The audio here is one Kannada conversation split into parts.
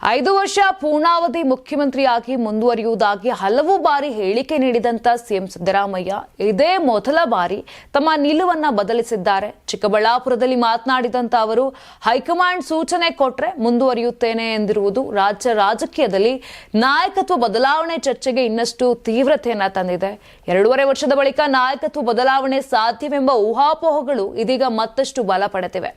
ಐದು ವರ್ಷ ಪೂರ್ಣಾವಧಿ ಮುಖ್ಯಮಂತ್ರಿಯಾಗಿ ಮುಂದುವರಿಯುವುದಾಗಿ ಹಲವು ಬಾರಿ ಹೇಳಿಕೆ ನೀಡಿದಂತ ಸಿಎಂ ಸಿದ್ದರಾಮಯ್ಯ ಇದೇ ಮೊದಲ ಬಾರಿ ತಮ್ಮ ನಿಲುವನ್ನ ಬದಲಿಸಿದ್ದಾರೆ. ಚಿಕ್ಕಬಳ್ಳಾಪುರದಲ್ಲಿ ಮಾತನಾಡಿದಂತ ಅವರು, ಹೈಕಮಾಂಡ್ ಸೂಚನೆ ಕೊಟ್ರೆ ಮುಂದುವರಿಯುತ್ತೇನೆ ಎಂದಿರುವುದು ರಾಜ್ಯ ರಾಜಕೀಯದಲ್ಲಿ ನಾಯಕತ್ವ ಬದಲಾವಣೆ ಚರ್ಚೆಗೆ ಇನ್ನಷ್ಟು ತೀವ್ರತೆಯನ್ನ ತಂದಿದೆ. ಎರಡೂವರೆ ವರ್ಷದ ಬಳಿಕ ನಾಯಕತ್ವ ಬದಲಾವಣೆ ಸಾಧ್ಯವೆಂಬ ಊಹಾಪೋಹಗಳು ಇದೀಗ ಮತ್ತಷ್ಟು ಬಲ ಪಡೆದಿವೆ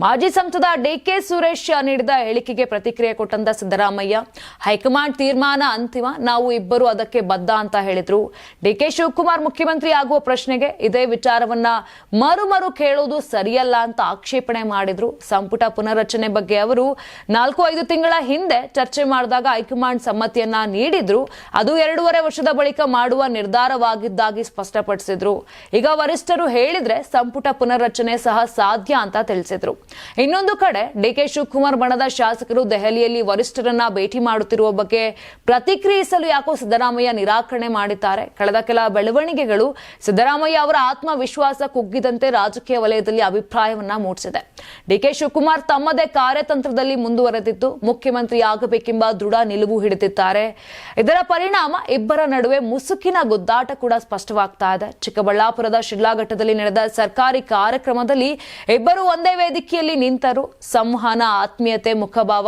ಮಾಜಿ ಸಂಸದ ಡಿಕೆ ಸುರೇಶ್ ನೀಡಿದ ಹೇಳಿಕೆಗೆ ಪ್ರತಿಕ್ರಿಯೆ ಕೊಟ್ಟಂತ ಸಿದ್ದರಾಮಯ್ಯ, ಹೈಕಮಾಂಡ್ ತೀರ್ಮಾನ ಅಂತಿಮ, ನಾವು ಇಬ್ಬರು ಅದಕ್ಕೆ ಬದ್ಧ ಅಂತ ಹೇಳಿದ್ರು. ಡಿಕೆ ಶಿವಕುಮಾರ್ ಮುಖ್ಯಮಂತ್ರಿ ಆಗುವ ಪ್ರಶ್ನೆಗೆ ಇದೇ ವಿಚಾರವನ್ನ ಮರು ಮರು ಕೇಳುವುದು ಸರಿಯಲ್ಲ ಅಂತ ಆಕ್ಷೇಪಣೆ ಮಾಡಿದ್ರು. ಸಂಪುಟ ಪುನರ್ರಚನೆ ಬಗ್ಗೆ ಅವರು ನಾಲ್ಕು ಐದು ತಿಂಗಳ ಹಿಂದೆ ಚರ್ಚೆ ಮಾಡಿದಾಗ ಹೈಕಮಾಂಡ್ ಸಮ್ಮತಿಯನ್ನ ನೀಡಿದ್ರು. ಅದು ಎರಡೂವರೆ ವರ್ಷದ ಬಳಿಕ ಮಾಡುವ ನಿರ್ಧಾರವಾಗಿದ್ದಾಗಿ ಸ್ಪಷ್ಟಪಡಿಸಿದ್ರು. ಈಗ ವರಿಷ್ಠರು ಹೇಳಿದ್ರೆ ಸಂಪುಟ ಪುನರ್ರಚನೆ ಸಹ ಸಾಧ್ಯ ಅಂತ ತಿಳಿಸಿದ್ರು. ಇನ್ನೊಂದು ಕಡೆ ಡಿಕೆ ಶಿವಕುಮಾರ್ ಬಣದ ಶಾಸಕರು ದೆಹಲಿಯಲ್ಲಿ ವರಿಷ್ಠರನ್ನ ಭೇಟಿ ಮಾಡುತ್ತಿರುವ ಬಗ್ಗೆ ಪ್ರತಿಕ್ರಿಯಿಸಲು ಯಾಕೋ ಸಿದ್ದರಾಮಯ್ಯ ನಿರಾಕರಣೆ ಮಾಡಿದ್ದಾರೆ. ಕಳೆದ ಕೆಲ ಬೆಳವಣಿಗೆಗಳು ಸಿದ್ದರಾಮಯ್ಯ ಅವರ ಆತ್ಮವಿಶ್ವಾಸ ಕುಗ್ಗಿದಂತೆ ರಾಜಕೀಯ ವಲಯದಲ್ಲಿ ಅಭಿಪ್ರಾಯವನ್ನ ಮೂಡಿಸಿದೆ. ಡಿಕೆ ಶಿವಕುಮಾರ್ ತಮ್ಮದೇ ಕಾರ್ಯತಂತ್ರದಲ್ಲಿ ಮುಂದುವರೆದಿದ್ದು ಮುಖ್ಯಮಂತ್ರಿ ಆಗಬೇಕೆಂಬ ದೃಢ ನಿಲುವು ಹಿಡಿದಿದ್ದಾರೆ. ಇದರ ಪರಿಣಾಮ ಇಬ್ಬರ ನಡುವೆ ಮುಸುಕಿನ ಗುದ್ದಾಟ ಕೂಡ ಸ್ಪಷ್ಟವಾಗ್ತಾ ಇದೆ. ಚಿಕ್ಕಬಳ್ಳಾಪುರದ ಶಿಡ್ಲಾಘಟ್ಟದಲ್ಲಿ ನಡೆದ ಸರ್ಕಾರಿ ಕಾರ್ಯಕ್ರಮದಲ್ಲಿ ಇಬ್ಬರು ಒಂದೇ ವೇದಿಕೆಯಲ್ಲಿ ನಿಂತರು. ಸಂವಹನ, ಆತ್ಮೀಯತೆ, ಮುಖಭಾವ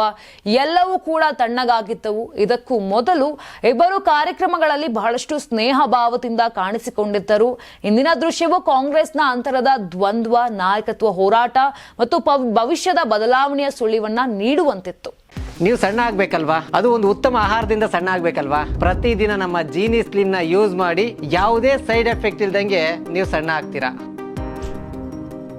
ಎಲ್ಲವೂ ಕೂಡ ತಣ್ಣಗಾಗಿದ್ದವು. ಇದಕ್ಕೂ ಮೊದಲು ಇಬ್ಬರು ಕಾರ್ಯಕ್ರಮಗಳಲ್ಲಿ ಬಹಳಷ್ಟು ಸ್ನೇಹ ಭಾವದಿಂದ ಕಾಣಿಸಿಕೊಂಡಿದ್ದರು. ಇಂದಿನ ದೃಶ್ಯವು ಕಾಂಗ್ರೆಸ್ನ ಅಂತರದ ದ್ವಂದ್ವ, ನಾಯಕತ್ವ ಹೋರಾಟ ಮತ್ತು ಭವಿಷ್ಯದ ಬದಲಾವಣೆಯ ಸುಳಿವನ್ನ ನೀಡುವಂತಿತ್ತು. ನೀವು ಸಣ್ಣ ಆಗ್ಬೇಕಲ್ವಾ? ಅದು ಒಂದು ಉತ್ತಮ ಆಹಾರದಿಂದ ಸಣ್ಣ ಆಗ್ಬೇಕಲ್ವಾ? ಪ್ರತಿದಿನ ನಮ್ಮ ಜೀನಿ ಸ್ಲಿಮ್ನ ಯೂಸ್ ಮಾಡಿ ಯಾವುದೇ ಸೈಡ್ ಎಫೆಕ್ಟ್ ಇಲ್ದಂಗೆ ನೀವು ಸಣ್ಣ ಆಗ್ತೀರಾ?